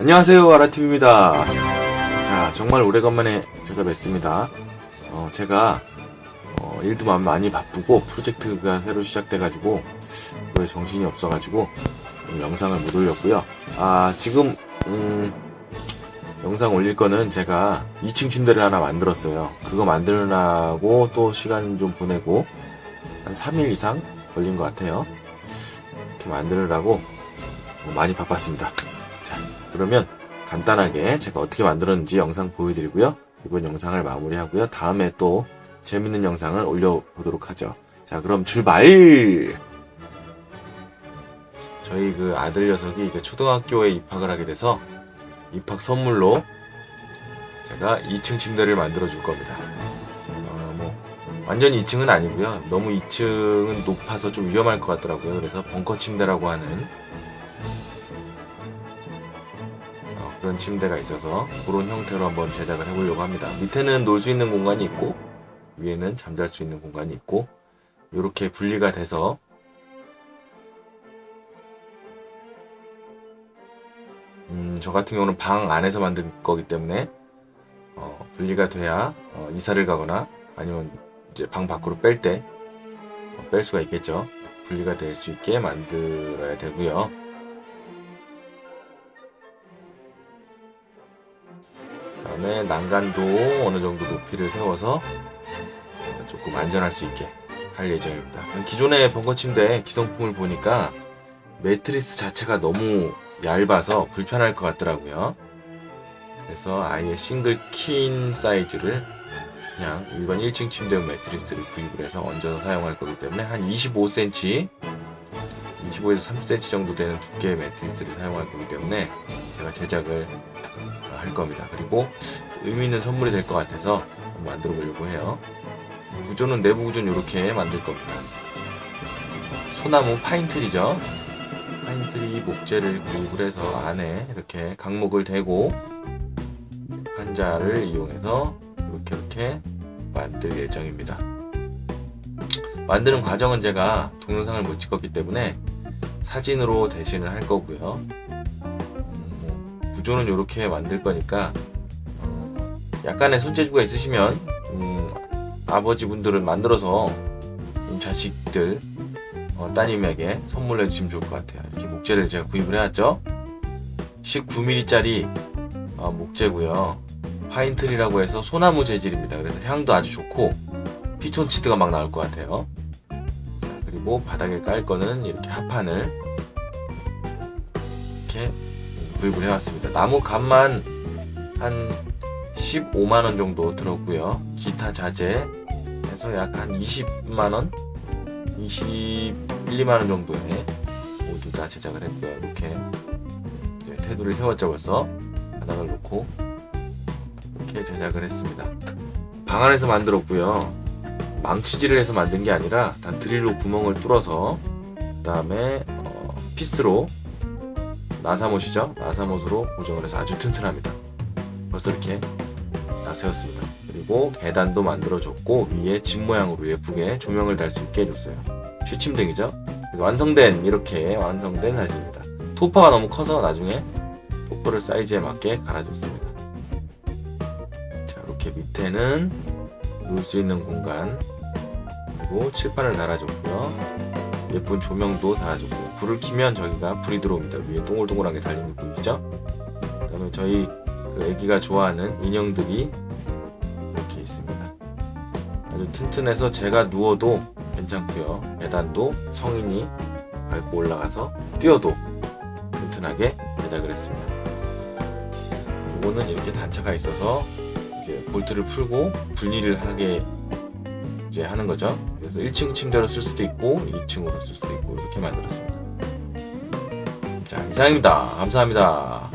안녕하세요 아라팀입니다. 자 정말 오래간만에 찾아뵙습니다. 어, 제가 어, 일도 마- 많이 바쁘고 프로젝트가 새로 시작돼가지고 그거에 정신이 없어가지고 음, 영상을 못 올렸고요. 아 지금 음, 영상 올릴 거는 제가 2층 침대를 하나 만들었어요. 그거 만들라고 또 시간 좀 보내고 한 3일 이상 걸린 것 같아요. 이렇게 만들으라고 많이 바빴습니다. 자, 그러면 간단하게 제가 어떻게 만들었는지 영상 보여드리고요. 이번 영상을 마무리하고요. 다음에 또 재밌는 영상을 올려보도록 하죠. 자, 그럼 출발! 저희 그 아들 녀석이 이제 초등학교에 입학을 하게 돼서 입학 선물로 제가 2층 침대를 만들어 줄 겁니다. 어, 뭐, 완전 2층은 아니고요. 너무 2층은 높아서 좀 위험할 것 같더라고요. 그래서 벙커 침대라고 하는 어, 그런 침대가 있어서 그런 형태로 한번 제작을 해보려고 합니다. 밑에는 놀 수 있는 공간이 있고 위에는 잠잘 수 있는 공간이 있고 이렇게 분리가 돼서 음, 저 같은 경우는 방 안에서 만들 거기 때문에 어, 분리가 돼야 어, 이사를 가거나 아니면 이제 방 밖으로 뺄 때뺄 수가 있겠죠. 분리가 될 수 있게 만들어야 되고요. 그다음에 난간도 어느 정도 높이를 세워서 조금 안전할 수 있게 할 예정입니다. 기존의 벙커 침대 기성품을 보니까 매트리스 자체가 너무 얇아서 불편할 것 같더라고요. 그래서 아예 싱글 퀸 사이즈를 그냥 일반 1층 침대용 매트리스를 구입을 해서 얹어서 사용할 거기 때문에 한 25cm 25에서 30cm 정도 되는 두께의 매트리스를 사용할 거기 때문에 제가 제작을 할 겁니다. 그리고 의미 있는 선물이 될 것 같아서 만들어 보려고 해요. 구조는 내부 구조는 이렇게 만들 겁니다. 소나무 파인트리죠. 파인트리 목재를 구입을 해서 안에 이렇게 강목을 대고 판자를 이용해서 이렇게 이렇게 만들 예정입니다. 만드는 과정은 제가 동영상을 못 찍었기 때문에 사진으로 대신을 할 거고요. 구조는 이렇게 만들 거니까 어, 약간의 손재주가 있으시면 음, 아버지분들은 만들어서 음, 자식들 어, 따님에게 선물해 주시면 좋을 것 같아요. 이렇게 목재를 제가 구입을 해왔죠. 19mm짜리 어, 목재고요. 파인트리라고 해서 소나무 재질입니다. 그래서 향도 아주 좋고 피톤치드가 막 나올 것 같아요. 자, 그리고 바닥에 깔 거는 이렇게 합판을 이렇게 구입을 해왔습니다. 나무 값만 한 15만 원 정도 들었고요. 기타 자재 해서 약 한 20만 원, 21, 2만 원 정도에 모두 다 제작을 했고요. 이렇게 테두리를 세웠죠 벌써 바닥을 놓고 이렇게 제작을 했습니다. 방 안에서 만들었고요. 망치질을 해서 만든 게 아니라 다 드릴로 구멍을 뚫어서 그 다음에 어, 피스로 나사못이죠. 나사못으로 고정을 해서 아주 튼튼합니다. 벌써 이렇게 다 세웠습니다. 그리고 계단도 만들어줬고 위에 집 모양으로 예쁘게 조명을 달 수 있게 해줬어요. 취침등이죠. 완성된 이렇게 완성된 사진입니다. 토퍼가 너무 커서 나중에 토퍼를 사이즈에 맞게 갈아줬습니다. 자 이렇게 밑에는 놀 수 있는 공간 그리고 칠판을 달아줬고요. 예쁜 조명도 달아줬고요. 불을 켜면 저기가 불이 들어옵니다. 위에 동글동글하게 달린 게 보이시죠? 그다음에 저희 그 애기가 좋아하는 인형들이 이렇게 있습니다. 아주 튼튼해서 제가 누워도 괜찮고요. 계단도 성인이 밟고 올라가서 뛰어도 튼튼하게 제작을 했습니다. 이거는 이렇게 단차가 있어서 이제 볼트를 풀고 분리를 하게 이제 하는 거죠. 그래서 1층 침대로 쓸 수도 있고 2층으로 쓸 수도 있고 이렇게 만들었습니다. 자 이상입니다. 감사합니다.